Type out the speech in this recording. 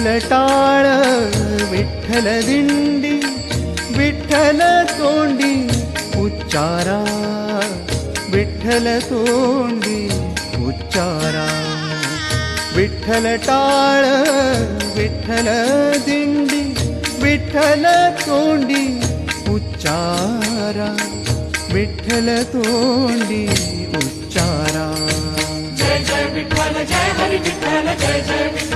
टाळ, विठ्ठल दिंडी, विठ्ठल तोंडी, उच्चारा, विठ्ठल तोंडी, उच्चारा। विठ्ठल टाळ, विठ्ठल दिंडी, विठ्ठल तोंडी, उच्चारा। विठ्ठल तोंडी, उच्चारा। जय जय विठ्ठल, जय हरी विठ्ठल, जय जय